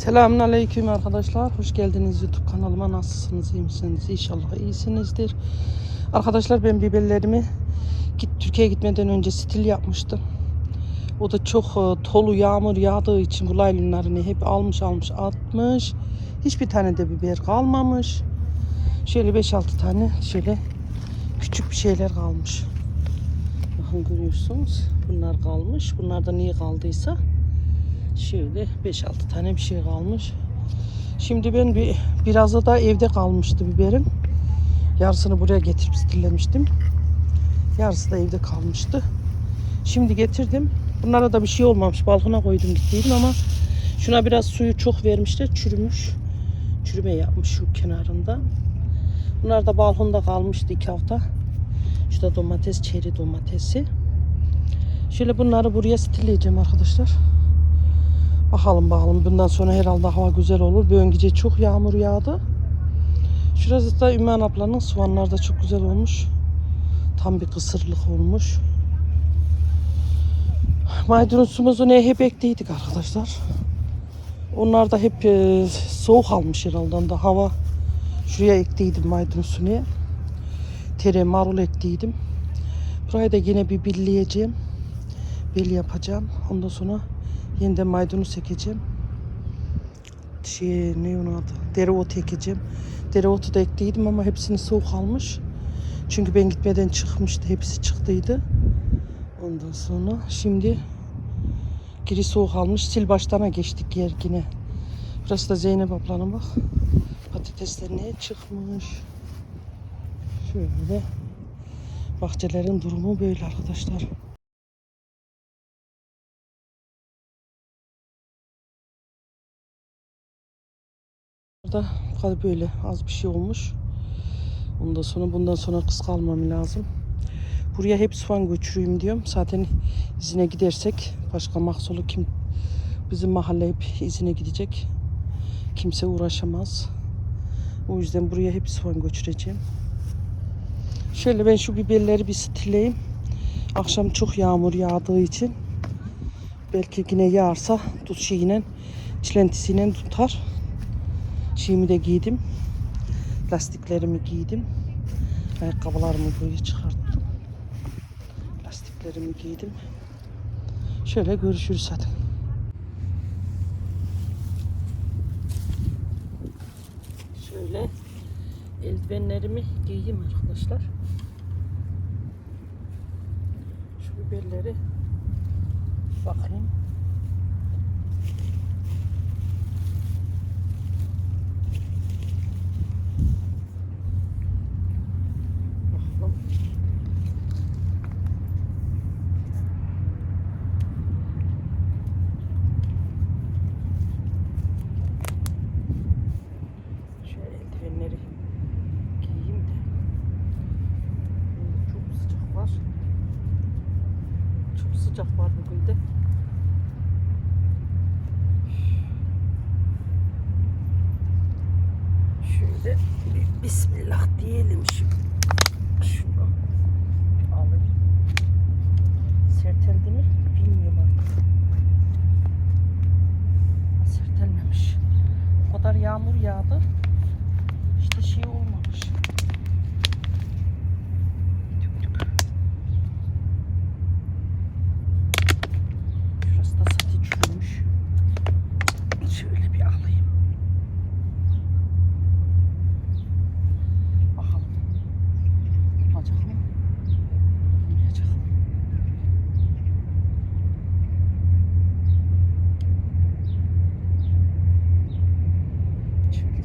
Selamünaleyküm arkadaşlar. Hoş geldiniz YouTube kanalıma. Nasılsınız? iyi misiniz? İnşallah iyisinizdir. Arkadaşlar ben biberlerimi git Türkiye'ye gitmeden önce stil yapmıştım. O da çok e, tolu yağmur yağdığı için bu laylonlarını hep almış almış atmış. Hiçbir tane de biber kalmamış. Şöyle 5-6 tane şöyle küçük bir şeyler kalmış. Bakın görüyorsunuz. Bunlar kalmış. Bunlar da niye kaldıysa Şöyle 5-6 tane bir şey kalmış. Şimdi ben bir birazı da evde kalmıştı biberim. Yarısını buraya getirip stillemiştim. Yarısı da evde kalmıştı. Şimdi getirdim. Bunlara da bir şey olmamış. Balkona koydum gittiydim ama şuna biraz suyu çok vermişler. Çürümüş. Çürüme yapmış şu kenarında. Bunlar da balkonda kalmıştı iki hafta. Şu da domates, çeri domatesi. Şöyle bunları buraya stilleyeceğim arkadaşlar. Bakalım bakalım. Bundan sonra herhalde hava güzel olur. Ön gece çok yağmur yağdı. Şurası da Ümmühan ablanın soğanlar da çok güzel olmuş. Tam bir kısırlık olmuş. Maydanozumuzu ne hep ektiydik arkadaşlar. Onlar da hep e, soğuk almış herhalde. Da hava şuraya ektiydim maydanozunu. Tere marul ektiydim. Burayı da yine bir billeyeceğim. Bel yapacağım. Ondan sonra Yeniden maydanoz ekeceğim. Şey ne onun adı? Dereotu ekeceğim. Dereotu da ektiydim ama hepsini soğuk almış. Çünkü ben gitmeden çıkmıştı. Hepsi çıktıydı. Ondan sonra şimdi geri soğuk almış. Sil baştana geçtik yer yine. Burası da Zeynep ablanın bak. Patatesler ne çıkmış. Şöyle. Bahçelerin durumu böyle arkadaşlar. Bu kadar böyle az bir şey olmuş. Ondan sonra bundan sonra kız kalmam lazım. Buraya hep soğan göçüreyim diyorum. Zaten izine gidersek başka mahsulu kim bizim mahalle hep izine gidecek. Kimse uğraşamaz. O yüzden buraya hep soğan göçüreceğim. Şöyle ben şu biberleri bir stilleyeyim. Akşam çok yağmur yağdığı için belki yine yağarsa tut şeyine çilentisiyle tutar. Şeyimi de giydim. Lastiklerimi giydim. Ayakkabılarımı buraya çıkarttım. Lastiklerimi giydim. Şöyle görüşürüz hadi. Şöyle eldivenlerimi giyeyim arkadaşlar. Şu biberleri bakayım. Bakalım. Şöyle eldivenleri giyeyim de. Çok sıcak var. Çok sıcak var bugün de. Şöyle bir bismillah diyelim şu. Şunu alayım. Serteldi mi? Bilmiyorum artık. Sertelmemiş. O kadar yağmur yağdı. İşte şey olmamış. Tük tük. Şurası da sati çürümüş. Şöyle bir alayım. Bakalım. Olacak mı? Olmayacak mı? Şöyle istileyim.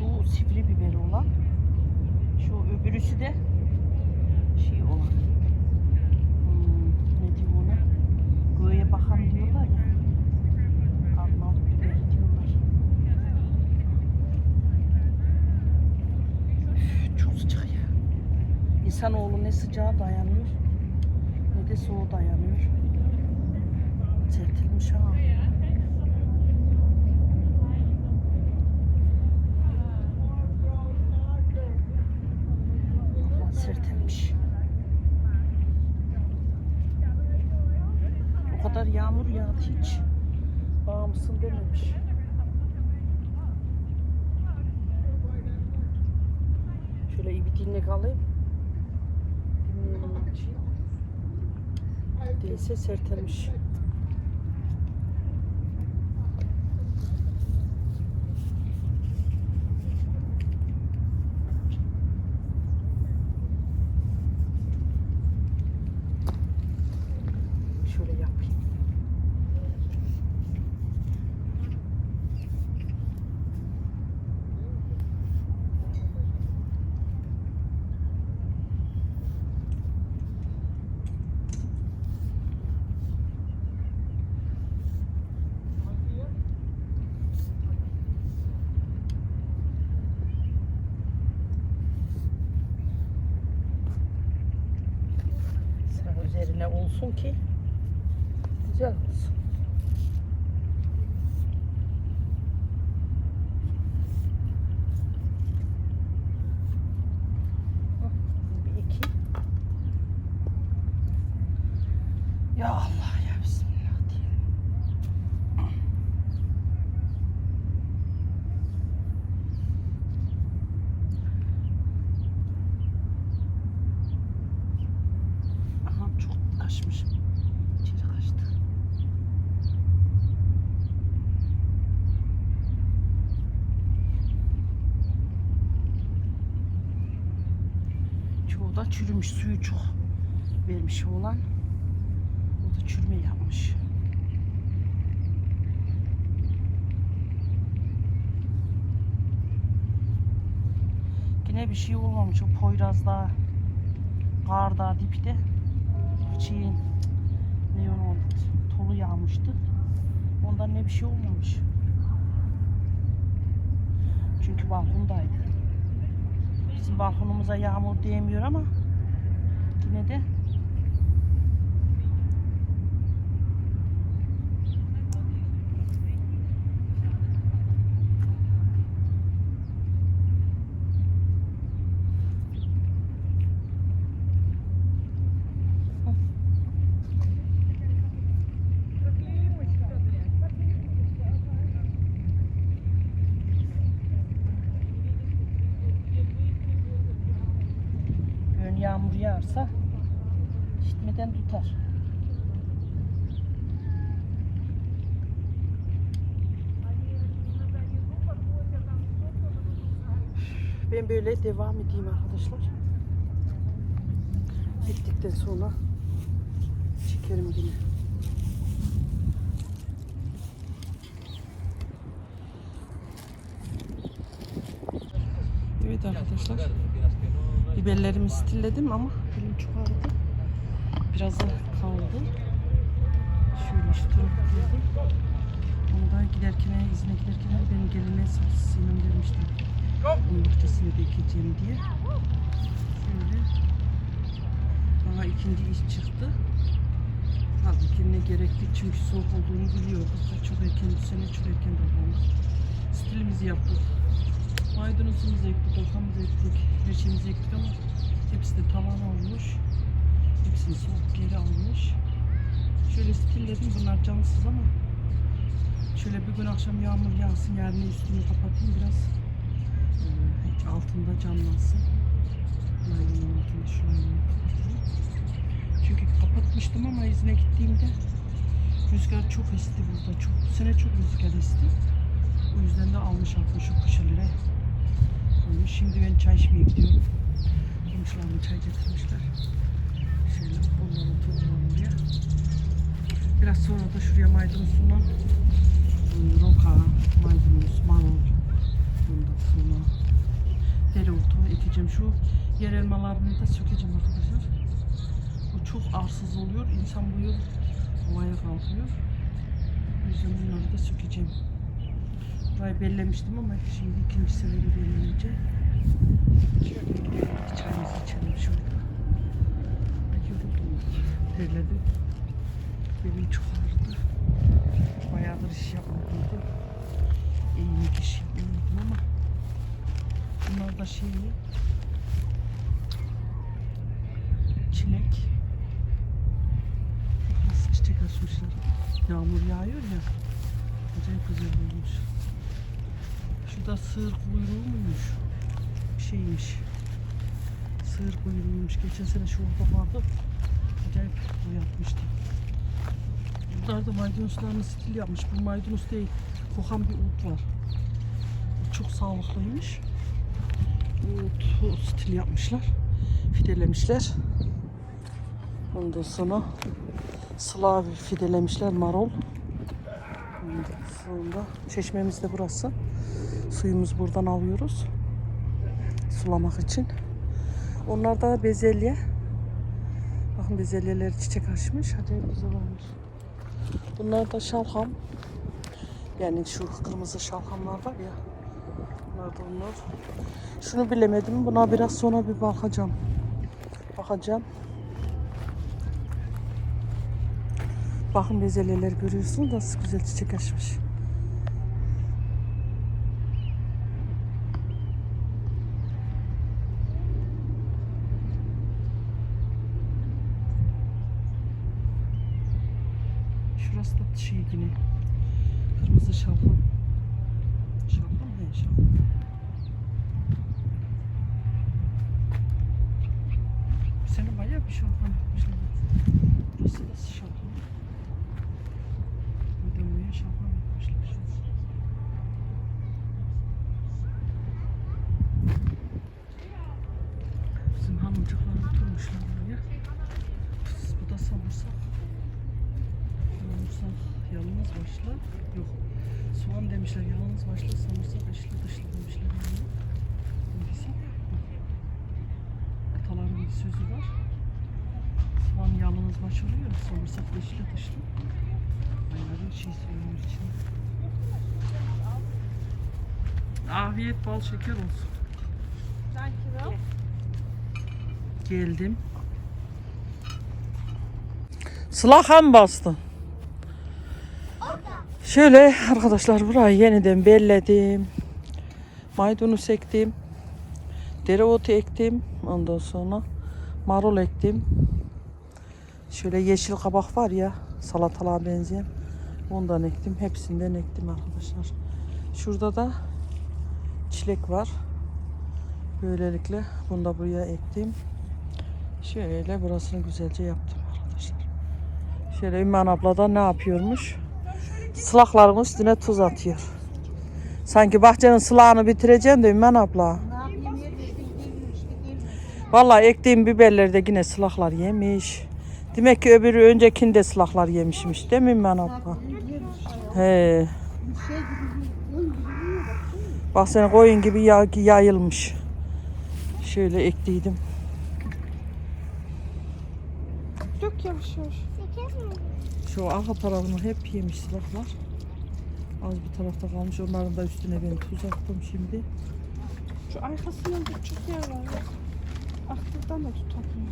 Bu sivri biberi olan. Şu öbürüsü de şey olan. Hmm, ne diyeyim ona? Göğe bakan diyorlar ya. Diyorlar. Çok sıcak ya. İnsanoğlu ne sıcağa dayanıyor ne de soğuğa dayanıyor. Çekilmiş ha. Sirtilmiş. O kadar yağmur yağdı hiç. Bağımsın dememiş. Şöyle iyi bir dinle alayım. Değilse sertelmiş. Olsun ki güzel olsun. Hah, Bir iki. Ya Allah ya Bismillah diyeyim. Aha çok kaçmış. İçeri kaçtı. Da çürümüş. Suyu çok vermiş olan. O da çürüme yapmış. Yine bir şey olmamış. O Poyraz'da, Karda, dipte şeyin ne onu tolu yağmıştı. Ondan ne bir şey olmamış. Çünkü balkondaydı. Bizim balkonumuza yağmur değmiyor ama yine de yağmur yağarsa gitmeden tutar. Ben böyle devam edeyim arkadaşlar. Bittikten sonra çekerim yine. Evet arkadaşlar. Biberlerimi stilledim ama elim çok ağrıdı. Biraz da kaldı. Şöyle tarafa koydum. Onu da giderken, izine giderken benim geline Sinem vermiştim. Bunun bahçesine de ekeceğim diye. Şöyle. Bana ikinci iş çıktı. Halbuki ne gerekli çünkü soğuk olduğunu biliyorduk. Çok erken bu sene çok erken davrandık. Stilimizi yaptık. Maydanozumuzu ektik, rokamızı ektik, her şeyimizi ektik ama hepsi de tavan olmuş. Hepsini soğuk geri almış. Şöyle stilledim bunlar cansız ama şöyle bir gün akşam yağmur yağsın yarın üstünü kapatayım biraz e, hiç altında camlansın. Naylonun altını kapatayım. Çünkü kapatmıştım ama izine gittiğimde rüzgar çok esti burada. Çok, bu sene çok rüzgar esti. O yüzden de almış atmış o kuşaları. Koymuş. Şimdi ben çay içmeye gidiyorum. Komşularım çay getirmişler. Şöyle onları toplayalım buraya. Biraz sonra da şuraya maydanozla e, roka, maydanoz, marul, ondan sonra dereotu ekeceğim. Şu yer elmalarını da sökeceğim arkadaşlar. Bu çok arsız oluyor. İnsan bu yıl havaya kalkıyor. O yüzden bunları da sökeceğim. Burayı bellemiştim ama şimdi ikinci şöyle gidelim çayımızı içelim şurada. Yoruldum. Terledim. Belim çok ağrıdı. Bayağıdır iş yapmadıydım. İyi iş yapmadım ama bunlar da şey çilek. Nasıl çiçek açmış. açmışlar. Yağmur yağıyor ya. Acayip güzel olmuş. Şurada sığır kuyruğu muymuş? Şeymiş. Sığır kuyruğuymuş. Geçen sene şurada vardı. Acayip bu yapmıştı. Bunlar da maydanozlarını stil yapmış. Bu maydanoz değil. Kokan bir ot var. Çok sağlıklıymış. Otu stil yapmışlar. Fidelemişler. Ondan sonra sıla fidelemişler marul. Ondan sonra çeşmemiz de burası. Suyumuzu buradan alıyoruz. Sulamak için. Onlar da bezelye. Bakın bezelyeler çiçek açmış. Hadi güzel olmuş. Bunlar da şalham. Yani şu kırmızı şalhamlar var ya. Bunlar da onlar. Şunu bilemedim. Buna biraz sonra bir bakacağım. Bakacağım. Bakın bezelyeleri görüyorsunuz nasıl güzel çiçek açmış. Şurası da şey yine. Kırmızı şalgam. Şalgam ne şalgam? Bu şalgam yapmışlar. Burası da şalgam. Ödemeye şalgam yapmışlar. Yalnız baş oluyor. Samırsak da içli dışlı. Ayarı şey söylüyor için. Afiyet bal şeker olsun. Geldim. Sıla ham bastı. Şöyle arkadaşlar burayı yeniden belledim. Maydanoz ektim. Dereotu ektim. Ondan sonra marul ektim. Şöyle yeşil kabak var ya salatalığa benzeyen. Ondan ektim. Hepsinden ektim arkadaşlar. Şurada da çilek var. Böylelikle bunu da buraya ektim. Şöyle burasını güzelce yaptım arkadaşlar. Şöyle Ümmü abla da ne yapıyormuş? Sılakların üstüne tuz atıyor. Sanki bahçenin sılağını bitireceksin de Ümmü abla. Vallahi ektiğim biberlerde yine sılaklar yemiş. Demek ki öbürü öncekinde sılaklar yemişmiş değil mi Ümmü abla? He. Bak. Sen koyun gibi ya- yayılmış. Şöyle ektiydim. Dök yavaş yavaş. Şu arka tarafını hep yemiş silahlar. Az bir tarafta kalmış. Onların da üstüne ben tuz attım şimdi. Şu arkasından da çok yer var. ya. Aktırdan da tutalım.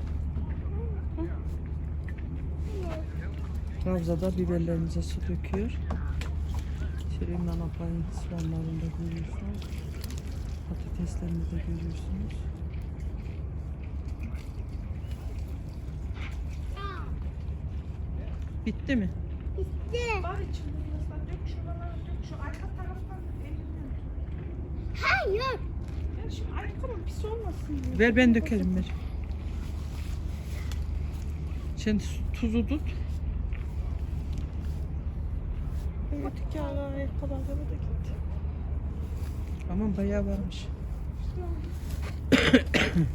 Ravza da biberlerimize su döküyor. İmran ablanın soğanlarını da görüyorsunuz. Patateslerini de görüyorsunuz. Bitti mi? Var içinde biraz da dök şuralara dök. Şu arka taraftan elinden. Hayır. Ya şu ayakkabım pis olmasın diye. Ver ben dökerim ver. Sen tuzu tut. Öteki ara ayakkabıları da gitti. Aman bayağı varmış.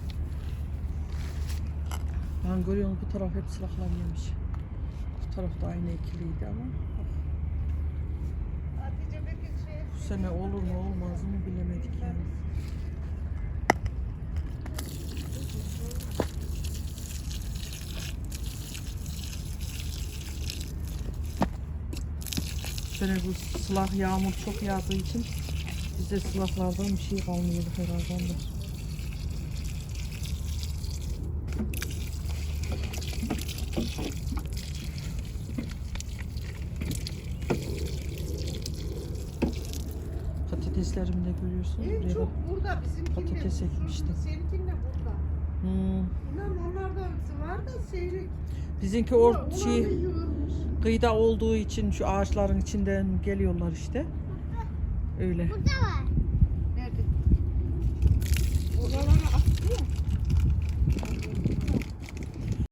Ben görüyorum bu taraf hep silahlar yemiş. Bu taraf da aynı ikiliydi ama şey. bu sene olur mu olmaz mı bilemedik yani. Bu sene bu silah yağmur çok yağdığı için bizde silahlardan bir şey kalmıyordu herhalde. de. Patateslerimi de görüyorsunuz. En Buraya çok burada bizimkinde. Patates ekmiştim. Seninkinde burada. Hmm. İnan onlar da var da seyrek. Bizimki or şey. Kıyıda olduğu için şu ağaçların içinden geliyorlar işte. Öyle. Burada var.